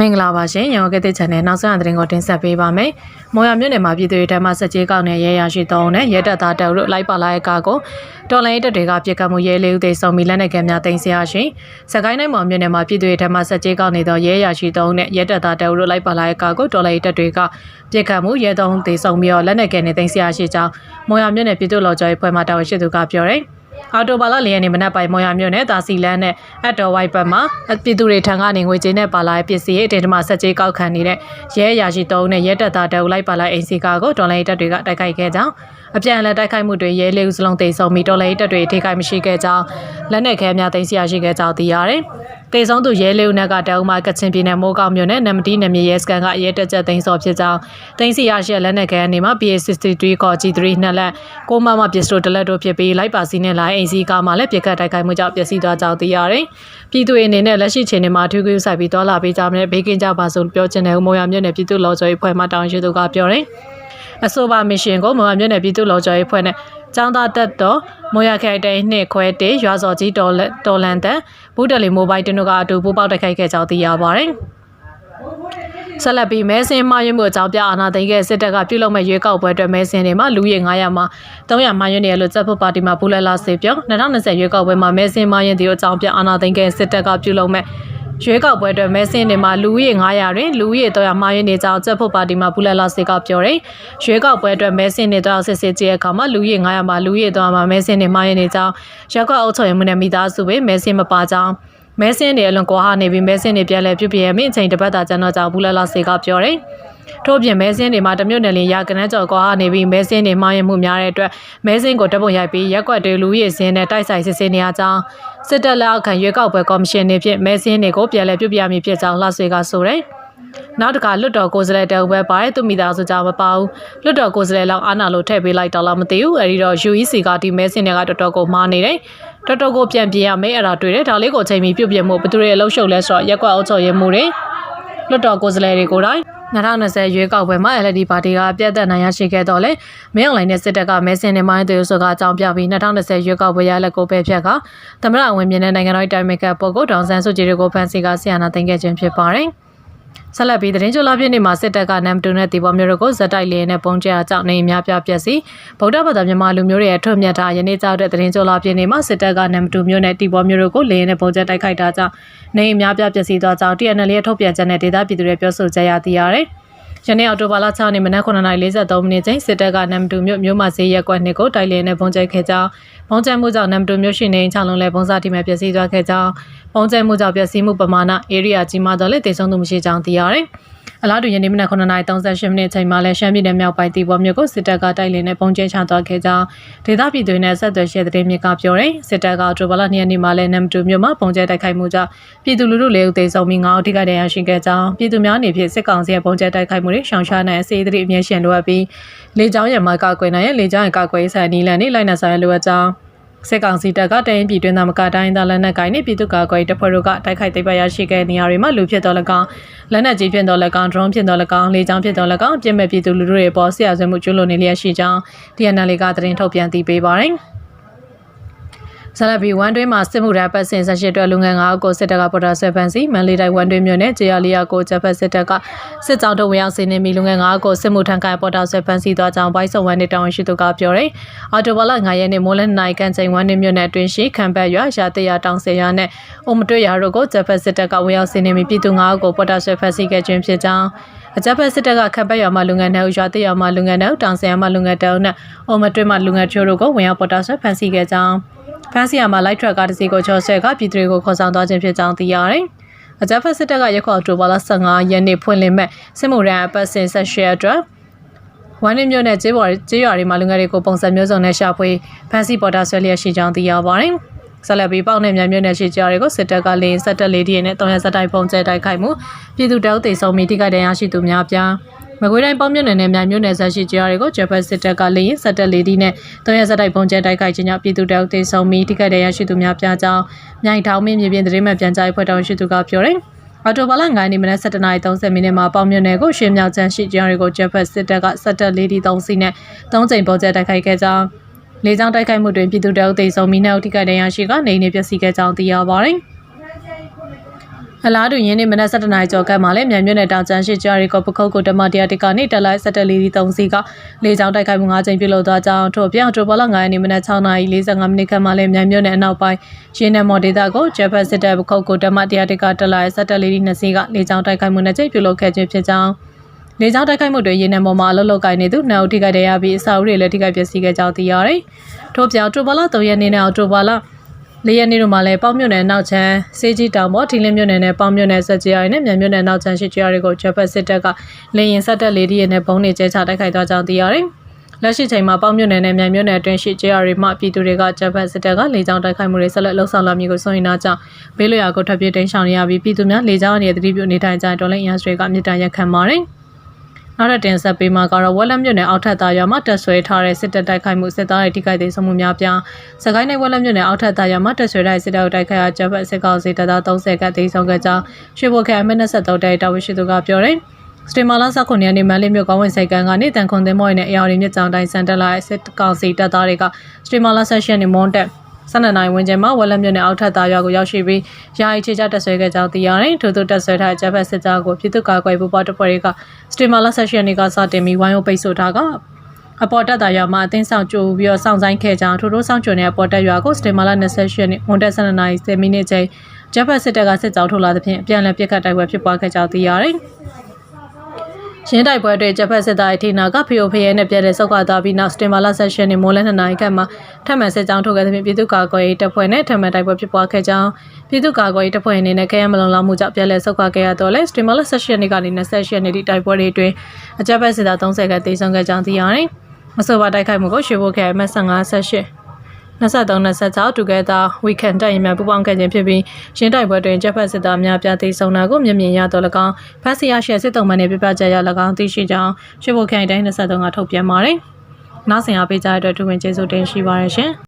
မင်္ဂလာပါရှင်ရောင်ကတဲ့ channel နောက်ဆုံးအသတင်းကိုတင်ဆက်ပေးပါမယ်။မော်ရမြို့နယ်မှာပြည်သူတွေထံမှစက်ကြီးကောက်နဲ့ရဲရရှိသုံးနဲ့ရဲတပ်သားတပ်တို့လိုက်ပါလာတဲ့ကားကိုတော်လိုင်းတပ်တွေကပြစ်ခတ်မှုရဲလေးဦးသိဆုံးပြီးလက်နက်ကများတင်ဆက်ရရှင်။စကိုင်းတိုင်းမော်မြို့နယ်မှာပြည်သူတွေထံမှစက်ကြီးကောက်နေသောရဲရရှိသုံးနဲ့ရဲတပ်သားတပ်တို့လိုက်ပါလာတဲ့ကားကိုတော်လိုင်းတပ်တွေကပြစ်ခတ်မှုရဲသုံးသိဆုံးပြီးတော့လက်နက်ကနဲ့တင်ဆက်ရရှိကြောင်းမော်ရမြို့နယ်ပြည်သူ့လော်ကြော်ရေးဖွဲ့မှတာဝန်ရှိသူကပြောတယ်။ အော်တိုဘာလ၄ရက်နေ့မနက်ပိုင်းမော်ရမြို့နယ်တာစီလန်းနဲ့အတ်တော်ဝိုက်ဘတ်မှာပြည်သူတွေထံကနေငွေကြေးနဲ့ပါလာတဲ့ပစ္စည်းအတင်းတမဆက်ကြေးကောက်ခံနေတဲ့ရဲအရာရှိတုံးနဲ့ရဲတပ်သားတအုပ်လိုက်ပါလာအိမ်စီကာကိုတော်လိုင်းတပ်တွေကတိုက်ခိုက်ခဲ့ကြောင်း အပြန်အလှန်တိုက်ခိုက်မှုတွေရဲလေးဦးစလုံးတိတ်ဆုံပြီးတော်လိုင်းတပ်တွေထိခိုက်မရှိခဲ့ကြောင်းလက်နက်ခဲများတင်စီရရှိခဲ့ကြောင်းသိရတယ်။တေဆုံးသူရဲလေးဦးနက်ကတအုပ်မှကချင်ပြည်နယ်မိုးကောင်းမြို့နယ်နမတီနမြေရဲစကန်ကရဲတက်ချက်သိမ်းစော်ဖြစ်ကြောင်းသိမ်းစီရရှိလက်နက်ခဲအနေမှာ PA63 ကော် G3 နှစ်လက်ကိုမမပစ္စတိုတလက်တို့ဖြစ်ပြီးလိုက်ပါစီနဲ့လိုက်အိမ်စီကားမှလည်းပြစ်ခတ်တိုက်ခိုက်မှုကြောင့်ပျက်စီးသွားကြောင်းသိရတယ်။ပြည်သူတွေအနေနဲ့လက်ရှိချိန်မှာထူးထူးဆိုင်ပြီးတော်လာပေးကြမယ်ဘေးကင်းကြပါဆုံးပြောချင်တဲ့ဦးမောင်ရမြို့နယ်ပြည်သူ့လော်ကျော်ရေးဖွဲ့မှတောင်းရှိသူကပြောတယ်။ အဆိုပါမစ်ရှင်ကိုမောင်ရမြို့နယ်ပြည်သူ့လော်ကျော်ရေးဖွဲ့နဲ့ចောင်းသားတက်တော်မောရခိုင်တိုင်နှစ်ခွဲတေရွာစော်ကြီးတော်တော်လန်တန်ဘူးတလီမိုဘိုင်းတနုကအတူပူပေါက်တိုက်ခိုက်ခဲ့ကြောင်းသိရပါတယ်ဆက်လက်ပြီးမဲစင်းမှားယွင်းမှုအကြောင်းပြအာဏာသိမ်းခဲ့စစ်တပ်ကပြုလုပ်မဲ့ရွေးကောက်ပွဲအတွက်မဲစင်းတွေမှာလူရေ900မှာ300မှားယွင်းနေရလို့စက်ဖို့ပါတီမှာပူလက်လာစေပြော2020ရွေးကောက်ပွဲမှာမဲစင်းမှားယွင်းတဲ့အကြောင်းပြအာဏာသိမ်းခဲ့စစ်တပ်ကပြုလုပ်မဲ့ ရွေးကောက်ပွဲအတွက်မဲဆင်းတွေမှာလူဦးရေ900တွင်လူဦးရေ300မှားရင်းနေကြောင်းချက်ဖို့ပါတီမှပူလက်လာစေကပြောတယ်။ရွေးကောက်ပွဲအတွက်မဲဆင်းတွေတော့စစ်စစ်ကြည့်ရအခါမှာလူဦးရေ900မှာလူဦးရေ300မှာမဲဆင်းတွေမှားရင်းနေကြောင်းရက်ကွက်အုပ်ချုပ်ရေးမှုနဲ့မိသားစုပဲမဲဆင်းမပါကြောင်းမဲဆင်းတွေအလွန်ကွာဟနေပြီးမဲဆင်းတွေပြန်လဲပြုပြရမင်းအချိန်တစ်ပတ်တာကျန်တော့ကြောင်းဘူးလက်လာစေကပြောတယ်။ ထို့ပြင်မဲစင်းတွေမှာတမျိုးနယ်လင်းရကနန်းကျော်ကွာနေပြီးမဲစင်းတွေမှားရမှုများတဲ့အတွက်မဲစင်းကိုတပ်ပုံရိုက်ပြီးရက်ွက်တွေလူရည်စင်းနဲ့တိုက်ဆိုင်စစ်ဆေးနေရကြောင်းစစ်တပ်လက်အောက်ခံရွေးကောက်ပွဲကော်မရှင်နေဖြင့်မဲစင်းတွေကိုပြန်လည်ပြုပြမည်ဖြစ်ကြောင်းလှဆွေကဆိုတယ်။နောက်တခါလွတ်တော်ကိုယ်စားလှယ်တအုပ်ပဲပါတယ်သူမိသားစုကြောင့်မပါဘူးလွတ်တော်ကိုယ်စားလှယ်လောက်အာနာလို့ထည့်ပေးလိုက်တော့လားမသိဘူးအဲဒီတော့ UEC ကဒီမဲစင်တွေကတော်တော်ကိုမှားနေတယ်တော်တော်ကိုပြန်ပြရမယ်အဲ့ဒါတွေ့တယ်ဒါလေးကိုချိန်ပြီးပြုတ်ပြမှုဘသူတွေအလုံးရှုပ်လဲဆိုတော့ရက်ကွက်အုပ်ချုပ်ရမှုတွေလွတ်တော်ကိုယ်စားလှယ်တွေကိုတိုင်း 2020ရွေးကောက်ပွဲမှာ LD ပါတီကပြတ်သက်နိုင်ရရှိခဲ့တော့လေမင်းအွန်လိုင်းနဲ့စစ်တပ်ကမဲစင်နေမိုင်းသူဆိုကအကြောင်းပြပြီး2020ရွေးကောက်ပွဲရလက်ကိုပဲဖြတ်ကသမရဝင်မြင့်တဲ့နိုင်ငံတော်တိုင်မကပုဂ္ဂိုလ်ဒေါန်ဆန်းစုကြည်တို့ကိုဖမ်းဆီးကဆီယနာသိမ်းခဲ့ခြင်းဖြစ်ပါတယ်။ ဆက်လက်ပြီးသတင်းကြိုလာပြည့်နေ့မှာစစ်တပ်ကနမ်တူနဲ့တီပေါ်မျိုးတို့ကိုဇက်တိုက်လျင်နဲ့ပုံကျအကြောင်းနေအများပြပျက်စီဗုဒ္ဓဘာသာမြန်မာလူမျိုးတွေရဲ့ထွက်မြတ်တာယနေ့ကြောက်တဲ့သတင်းကြိုလာပြည့်နေ့မှာစစ်တပ်ကနမ်တူမျိုးနဲ့တီပေါ်မျိုးတို့ကိုလျင်နဲ့ပုံကျတိုက်ခိုက်တာကြောင့်နေအများပြပျက်စီသွားကြောင်း TNL ရဲ့ထုတ်ပြန်ချက်နဲ့ဒေသပြည်သူတွေပြောဆိုကြရသိရတယ်။ ယနေ့အော်တိုဘာလ6ရက်နေ့မနက်9:43မိနစ်ချိန်စစ်တပ်ကနမ်တူမြို့မြို့မှာဈေးရက်ကွက်နှစ်ကိုတိုက်လင်းနဲ့ပုံကျဲခဲ့ကြောင်းပုံကျဲမှုကြောင့်နမ်တူမြို့ရှိနေချလုံးလဲပုံစံတိမဲ့ပျက်စီးသွားခဲ့ကြောင်းပုံကျဲမှုကြောင့်ပျက်စီးမှုပမာဏ area ကြီးမားတော့လဲတည်ဆုံးသူမရှိကြောင်းသိရတယ်။ အလားတူယနေ့မနက်9:38မိနစ်ချိန်မှာလဲရှမ်းပြည်နယ်မြောက်ပိုင်းတီဘောမြို့ကိုစစ်တပ်ကတိုက်လင်းနဲ့ပုံကျဲချသွားခဲ့ကြောင်းဒေသပြည်သူတွေနဲ့ဆက်သွယ်ရှယ်သတင်းမြစ်ကပြောတယ်စစ်တပ်ကအော်တိုဘာလ2ရက်နေ့မှာလဲနမ်တူမြို့မှာပုံကျဲတိုက်ခိုက်မှုကြောင့်ပြည်သူလူထုလေးဦးသေဆုံးပြီး9ဦးထိခိုက်ဒဏ်ရာရှိခဲ့ကြောင်းပြည်သူများအနေဖြင့်စစ်ကောင်စီရဲ့ပုံကျဲတိုက်ခိုက်မှုတွေရှောင်ရှားနိုင်အစေအသတိအမြင့်ရှင်လိုအပ်ပြီးလေကြောင်းရံမှာကာကွယ်နိုင်ရလေကြောင်းရံကာကွယ်ဆိုင်နီလန်နဲ့လိုက်နာဆိုင်လိုအပ်ကြောင်း စစ်ကောင်စီတပ်ကတရင်ပြည်တွင်းသားမကတိုင်းသားလက်နက်ကိုင်နဲ့ပြည်သူ့ကာကွယ်တပ်ဖွဲ့တို့ကတိုက်ခိုက်သိမ်းပိုက်ရရှိခဲ့နေရာတွေမှာလူဖြစ်တော်၎င်းလက်နက်ကြီးဖြစ်တော်၎င်း drone ဖြစ်တော်၎င်းလေကြောင်းဖြစ်တော်၎င်းပြစ်မဲ့ပြည်သူလူထုတွေပေါ်ဆရာဆွေးမှုကျူးလွန်နေလျက်ရှိကြောင်း DNL ကသတင်းထုတ်ပြန်တည်ပေးပါတယ်။ ဆလဘီ1တွင်းမှာစစ်မှုထမ်းပတ်စင်ဆက်ရှိအတွက်လူငယ်9ဦးကိုစစ်တပ်ကပေါ်တာဆွဲဖမ်းဆီးမန်လေးတိုင်း1တွင်းမြို့နယ်ဂျေယာလီယာကိုဂျပက်စစ်တပ်ကစစ်ကြောင်းတို့ဝင်ရောက်စီးနင်းပြီးလူငယ်9ဦးကိုစစ်မှုထမ်းကိုင်ပေါ်တာဆွဲဖမ်းဆီးသွားကြောင်းဘိုက်ဆုံ1နှစ်တောင်ရှိသူကပြောတယ်။အော်တိုဘလာ9ရက်နေ့မိုးလနိုင်ကန်ချိန်1နှစ်မြို့နယ်အတွင်းရှိခံဘက်ရွာရာတရတောင်စေရွာနဲ့အုံမတွေ့ရွာတို့ကိုဂျပက်စစ်တပ်ကဝင်ရောက်စီးနင်းပြီးပြည်သူ9ဦးကိုပေါ်တာဆွဲဖမ်းဆီးခဲ့ခြင်းဖြစ်ကြောင်းအကြပ်ဖက်စစ်တပ်ကခပ်ပတ်ရွာမှာလူငယ်နှုတ်ရွာတရွာမှာလူငယ်နှုတ်တောင်ဆင်ရွာမှာလူငယ်တောင်နဲ့အုံမတွေ့မှာလူငယ်ချို့တို့ကိုဝင်ရောက်ပေါ်တာဆွဲဖမ်းဆီးခဲ့ကြောင်း ဖမ်းဆီးရမှာလိုက်ထရက်ကားတစ်စီးကိုချော်ဆွဲကပြည်သူတွေကိုခေါ်ဆောင်သွားခြင်းဖြစ်ကြောင်းသိရတယ်။အကြမ်းဖက်စစ်တပ်ကရက်ခေါ်တိုဘာလ15ရက်နေ့ဖွင့်လှစ်မဲ့စစ်မှုရန်အပတ်စဉ်ဆက်ရှယ်အတွက်ဝမ်းနည်းမျိုးနဲ့ကျေးပေါ်ကျေးရွာတွေမှာလူငယ်တွေကိုပုံစံမျိုးစုံနဲ့ရှာဖွေဖမ်းဆီးပေါ်တာဆွဲလျက်ရှိကြောင်းသိရပါတယ်။ဆက်လက်ပြီးပေါက်နဲ့မြန်မြို့နယ်ရှိကြတွေကိုစစ်တပ်ကလင်းဆက်တက်လေးဒီနဲ့တောင်ရစတိုက်ပုံကျဲတိုက်ခိုက်မှုပြည်သူတောက်တေဆုံးမိတိကတရရှိသူများပြား မကွေးတိုင်းပေါင်းမြို့နယ်နဲ့မြိုင်မြို့နယ်ဆက်ရှိကြားတွေကိုဂျပန်စစ်တပ်ကလေရင်စက်တက်လေးဒီနဲ့တုံးရစက်တိုက်ပုံကျဲတိုက်ခိုက်ခြင်းကြောင့်ပြည်သူတောက်တေဆုံးပြီးတိကတ်တဲ့ရရှိသူများပြားကြောင်းမြိုင်ထောင်မင်းမြေပြင်သတင်းမှန်ပြန်ကြားဖွဲ့တောင်းရှိသူကပြောတယ်အော်တိုဘာလ9ရက်နေ့မနက်7:30မိနစ်မှာပေါင်မြို့နယ်ကိုရှင်းမြောက်ချမ်းရှိကြားတွေကိုဂျပန်စစ်တပ်ကစက်တက်လေးဒီ3စီးနဲ့3ကြိမ်ပုံကျဲတိုက်ခိုက်ခဲ့ကြောင်းလေကြောင်းတိုက်ခိုက်မှုတွင်ပြည်သူတောက်တေဆုံးပြီးနောက်တိကတ်တဲ့ရရှိကနေနေပျက်စီးခဲ့ကြောင်းသိရပါတယ်။မ အလားတူရင်းနေမနက်7:00နာရီကျော်ကမှလည်းမြန်မြွနယ်တောင်ကျန်းရှိကြရီကိုပခုတ်ကိုဓမ္မတရားတိကနေတက်လိုက်7လီ3စီကလေကြောင်းတိုက်ခိုက်မှု5ကြိမ်ပြုလုပ်သွားကြောင်းထို့ပြင်အော်တိုဘောလ9ရက်နေ့မနက်6:45မိနစ်ခန့်မှလည်းမြန်မြွနယ်အနောက်ပိုင်းရင်းနေမော်ဒေတာကိုဂျပန်စစ်တပ်ပခုတ်ကိုဓမ္မတရားတိကတက်လိုက်7လီ2စီကလေကြောင်းတိုက်ခိုက်မှု2ကြိမ်ပြုလုပ်ခဲ့ခြင်းဖြစ်ကြောင်းလေကြောင်းတိုက်ခိုက်မှုတွေရင်းနေမော်မှာအလုပ်လုပ်ကိုင်နေသူနှစ်ဦးထိခိုက်ဒဏ်ရာပြီးအစာအုပ်တွေလည်းထိခိုက်ပျက်စီးခဲ့ကြောင်းသိရတယ်။ထို့ပြင်အော်တိုဘောလ3ရက်နေ့နဲ့အော်တိုဘောလ လေးရက်နေ့တို့မှာလည်းပေါင်းမြွနယ်နောက်ချမ်းစေးကြီးတောင်ပေါ်ထီလင်းမြွနယ်နဲ့ပေါင်းမြွနယ်ဆက်ကြရနဲ့မြန်မြွနယ်နောက်ချမ်းရှိကြရတွေကိုဂျပန်စစ်တပ်ကလေရင်ဆက်တက်လေးဒီရနဲ့ဘုံနေကျဲချတိုက်ခိုက်သွားကြောင်းသိရတယ်။လက်ရှိချိန်မှာပေါင်းမြွနယ်နဲ့မြန်မြွနယ်အတွင်းရှိကြရတွေမှပြည်သူတွေကဂျပန်စစ်တပ်ကလေကြောင်းတိုက်ခိုက်မှုတွေဆက်လက်လှုပ်ဆောင်လာမည်ကိုစိုးရိမ်တာကြောင့်ဘေးလွရာကိုထပ်ပြေးတိမ်းရှောင်နေရပြီးပြည်သူများလေကြောင်းအနေနဲ့တတိပြုနေထိုင်ကြတော်လိုင်းအင်အားစုတွေကမြစ်တမ်းရက်ခံပါတယ်။ နောက်ထပ်တင်ဆက်ပေးမှာကတော့ဝက်လက်မြို့နယ်အောက်ထပ်သားရွာမှာတက်ဆွဲထားတဲ့စစ်တပ်တိုက်ခိုက်မှုစစ်သားတွေထိခိုက်ဒေဆုံးမှုများပြားစကိုင်းနယ်ဝက်လက်မြို့နယ်အောက်ထပ်သားရွာမှာတက်ဆွဲထားတဲ့စစ်တပ်တိုက်ခိုက်ရာဂျပန်စစ်ကောင်စီတပ်သား30ခန့်ဒေဆုံးခဲ့ကြောင်းရွှေဘိုခရိုင်မနက်73တိုက်တာဝန်ရှိသူကပြောတယ်စတေမာလာစခွန်ရနေမန်လေးမြို့ကောင်းဝင်ဆိုင်ကန်ကနေတန်ခွန်သင်းမော်ရဲ့အရာတွေမြစ်ကြောင်တိုင်းစံတက်လာတဲ့စစ်ကောင်စီတပ်သားတွေကစတေမာလာဆက်ရှင်နေမွန်တက် ဆန္ဒနိုင်ဝင်ကျမှာဝက်လက်မြို့နယ်အောက်ထပ်သားရွာကိုရောက်ရှိပြီးယာယီချေချတက်ဆွဲခဲ့ကြောင်းသိရတယ်။ထို့သူတက်ဆွဲထားတဲ့ဂျပန်စစ်သားကိုပြည်သူ့ကာကွယ်ပူပေါတပ်ဖွဲ့တွေကစတေမာလာဆက်ရှင်တွေကစတင်ပြီးဝိုင်းဝန်းပိတ်ဆို့ထားကအပေါ်တက်တာရွာမှာအသင်းဆောင်ကြိုပြီးတော့စောင့်ဆိုင်ခဲ့ကြောင်းထို့ထို့ဆောင်ကြုံတဲ့အပေါ်တက်ရွာကိုစတေမာလာ28ရက်နေ့ဝန်တက်12နာရီ10မိနစ်ချိန်ဂျပန်စစ်တပ်ကစစ်ကြောင်းထုတ်လာသဖြင့်အပြန်အလှန်ပစ်ခတ်တိုက်ပွဲဖြစ်ပွားခဲ့ကြောင်းသိရတယ်။ ရင်းတိုက်ပွဲတွေဂျပန်စစ်သားအထိနာကဖီယိုဖရဲနဲ့ပြတဲ့စောက်ကသွားပြီးနောက်စတင်ဘာလဆက်ရှင်နေမိုးလဲနှစ်နာရီခန့်မှာထပ်မံစစ်ကြောင်းထုတ်ခဲ့တဲ့ဖြင့်ပြည်သူ့ကာကွယ်ရေးတပ်ဖွဲ့နဲ့ထပ်မံတိုက်ပွဲဖြစ်ပွားခဲ့ကြောင်းပြည်သူ့ကာကွယ်ရေးတပ်ဖွဲ့အနေနဲ့ခရမ်းမလုံလောက်မှုကြောင့်ပြန်လည်စောက်ကခဲ့ရတော့လဲစတင်ဘာလဆက်ရှင်နေကနေ28ရက်နေ့ထိတိုက်ပွဲတွေအတွင်းအကြမ်းဖက်စစ်သား30ခန့်တေဆုံးခဲ့ကြောင်းသိရတယ်။မဆိုပါတိုက်ခိုက်မှုကိုရွှေဘိုခဲမတ်55 28 23 26 together weekend တိုင်များပူးပေါင်းခဲ့ခြင်းဖြစ်ပြီးရင်းတိုက်ပွဲတွင်ဂျပန်စစ်သားများပြားသိဆုံးတာကိုမြင်မြင်ရတော့၎င်းဖက်စီယာရှယ်စစ်တုံးမှန်နဲ့ပြပကြရ၎င်းသိရှိကြောင်းရွှေဘိုခိုင်တိုင်း23ကထုတ်ပြန်ပါတယ်။နောက်ဆင်အားပေးကြတဲ့အတွက်တူဝင်ကျေးဇူးတင်ရှိပါရရှင်။